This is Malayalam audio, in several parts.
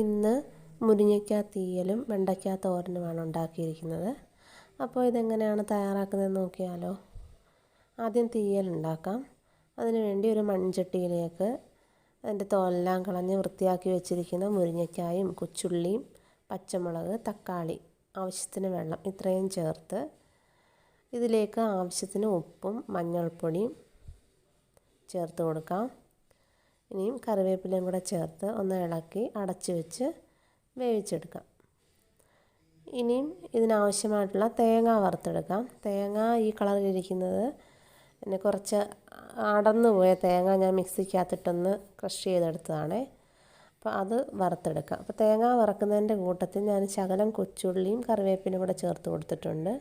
ഇന്ന് മുരിങ്ങയ്ക്ക തീയലും വെണ്ടയ്ക്ക തോരനുമാണ് ഉണ്ടാക്കിയിരിക്കുന്നത്. അപ്പോൾ ഇതെങ്ങനെയാണ് തയ്യാറാക്കുന്നതെന്ന് നോക്കിയാലോ. ആദ്യം തീയൽ ഉണ്ടാക്കാം. അതിനുവേണ്ടി ഒരു മൺചട്ടിയിലേക്ക് അതിന്റെ തോലെല്ലാം കളഞ്ഞ് വൃത്തിയാക്കി വെച്ചിരിക്കുന്ന മുരിങ്ങയ്ക്കായും കൊച്ചുള്ളിയും പച്ചമുളക് തക്കാളി ആവശ്യത്തിന് വെള്ളം ഇത്രയും ചേർത്ത് ഇതിലേക്ക് ആവശ്യത്തിന് ഉപ്പും മഞ്ഞൾപ്പൊടിയും ചേർത്ത് കൊടുക്കാം. ഇനിയും കറിവേപ്പിലയും കൂടെ ചേർത്ത് ഒന്ന് ഇളക്കി അടച്ച് വെച്ച് വേവിച്ചെടുക്കാം. ഇനിയും ഇതിനാവശ്യമായിട്ടുള്ള തേങ്ങ വറുത്തെടുക്കാം. തേങ്ങ ഈ കളറിലിരിക്കുന്നത് പിന്നെ കുറച്ച് അടന്നു പോയ തേങ്ങ ഞാൻ മിക്സിക്കകത്തിട്ടൊന്ന് ക്രഷ് ചെയ്തെടുത്തതാണ്. അപ്പോൾ അത് വറുത്തെടുക്കാം. അപ്പോൾ തേങ്ങ വറക്കുന്നതിന്റെ കൂട്ടത്തിൽ ഞാൻ ശകലം കൊച്ചുള്ളിയും കറിവേപ്പിനും കൂടെ ചേർത്ത് കൊടുത്തിട്ടുണ്ട്.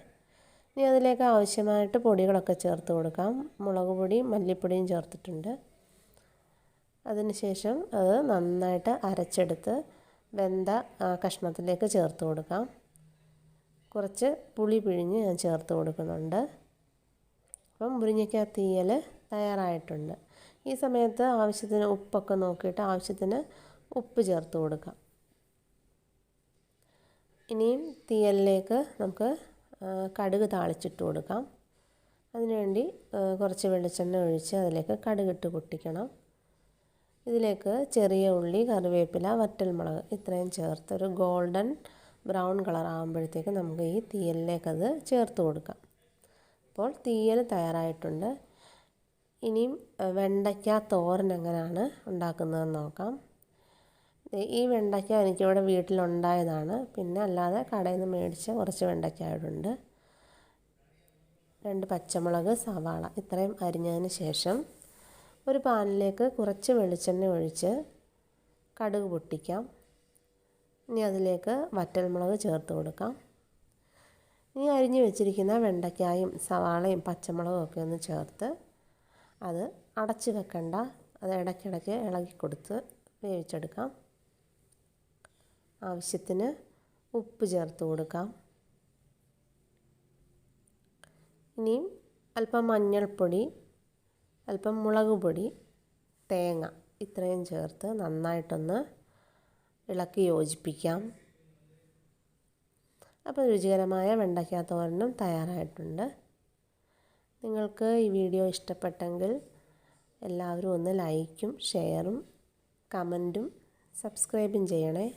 ഇനി അതിലേക്ക് ആവശ്യമായിട്ട് പൊടികളൊക്കെ ചേർത്ത് കൊടുക്കാം. മുളക് പൊടിയും മല്ലിപ്പൊടിയും ചേർത്തിട്ടുണ്ട്. അതിനുശേഷം അത് നന്നായിട്ട് അരച്ചെടുത്ത് വെന്ത കഷ്ണത്തിലേക്ക് ചേർത്ത് കൊടുക്കാം. കുറച്ച് പുളി പിഴിഞ്ഞ് ഞാൻ ചേർത്ത് കൊടുക്കുന്നുണ്ട്. അപ്പം മുരിങ്ങയ്ക്ക തീയൽ തയ്യാറായിട്ടുണ്ട്. ഈ സമയത്ത് ആവശ്യത്തിന് ഉപ്പൊക്കെ നോക്കിയിട്ട് ആവശ്യത്തിന് ഉപ്പ് ചേർത്ത് കൊടുക്കാം. ഇനിയും തീയലിലേക്ക് നമുക്ക് കടുക് താളിച്ചിട്ട് കൊടുക്കാം. അതിനുവേണ്ടി കുറച്ച് വെളിച്ചെണ്ണ ഒഴിച്ച് അതിലേക്ക് കടുകിട്ട് പൊട്ടിക്കണം. ഇതിലേക്ക് ചെറിയ ഉള്ളി കറിവേപ്പില വറ്റൽമുളക് ഇത്രയും ചേർത്ത് ഒരു ഗോൾഡൻ ബ്രൗൺ കളർ ആകുമ്പോഴത്തേക്ക് നമുക്ക് ഈ തീയലിലേക്കത് ചേർത്ത് കൊടുക്കാം. അപ്പോൾ തീയൽ തയ്യാറായിട്ടുണ്ട്. ഇനിയും വെണ്ടയ്ക്ക തോരൻ എങ്ങനെയാണ് ഉണ്ടാക്കുന്നതെന്ന് നോക്കാം. ഈ വെണ്ടയ്ക്ക എനിക്കിവിടെ വീട്ടിലുണ്ടായതാണ്. പിന്നെ അല്ലാതെ കടയിൽ നിന്ന് മേടിച്ച കുറച്ച് വെണ്ടയ്ക്ക ആയിട്ടുണ്ട് രണ്ട് പച്ചമുളക് സവാള ഇത്രയും അരിഞ്ഞതിന് ശേഷം ഒരു പാനിലേക്ക് കുറച്ച് വെളിച്ചെണ്ണ ഒഴിച്ച് കടുക് പൊട്ടിക്കാം. ഇനി അതിലേക്ക് വറ്റൽമുളക് ചേർത്ത് കൊടുക്കാം. ഇനി അരിഞ്ഞു വെച്ചിരിക്കുന്ന വെണ്ടയ്ക്കായും സവാളയും പച്ചമുളകും ഒക്കെ ഒന്ന് ചേർത്ത് അത് അടച്ച് വെക്കണ്ട. അത് ഇടയ്ക്കിടയ്ക്ക് ഇളകി കൊടുത്ത് വേവിച്ചെടുക്കാം. ആവശ്യത്തിന് ഉപ്പ് ചേർത്ത് കൊടുക്കാം. ഇനിയും അല്പം മഞ്ഞൾപ്പൊടി അല്പം മുളക് പൊടി തേങ്ങ ഇത്രയും ചേർത്ത് നന്നായിട്ടൊന്ന് ഇളക്കി യോജിപ്പിക്കാം. അപ്പോൾ രുചികരമായ വെണ്ടയ്ക്ക തോരനും തയ്യാറായിട്ടുണ്ട്. നിങ്ങൾക്ക് ഈ വീഡിയോ ഇഷ്ടപ്പെട്ടെങ്കിൽ എല്ലാവരും ഒന്ന് ലൈക്കും ഷെയറും കമന്റും സബ്സ്ക്രൈബും ചെയ്യണേ.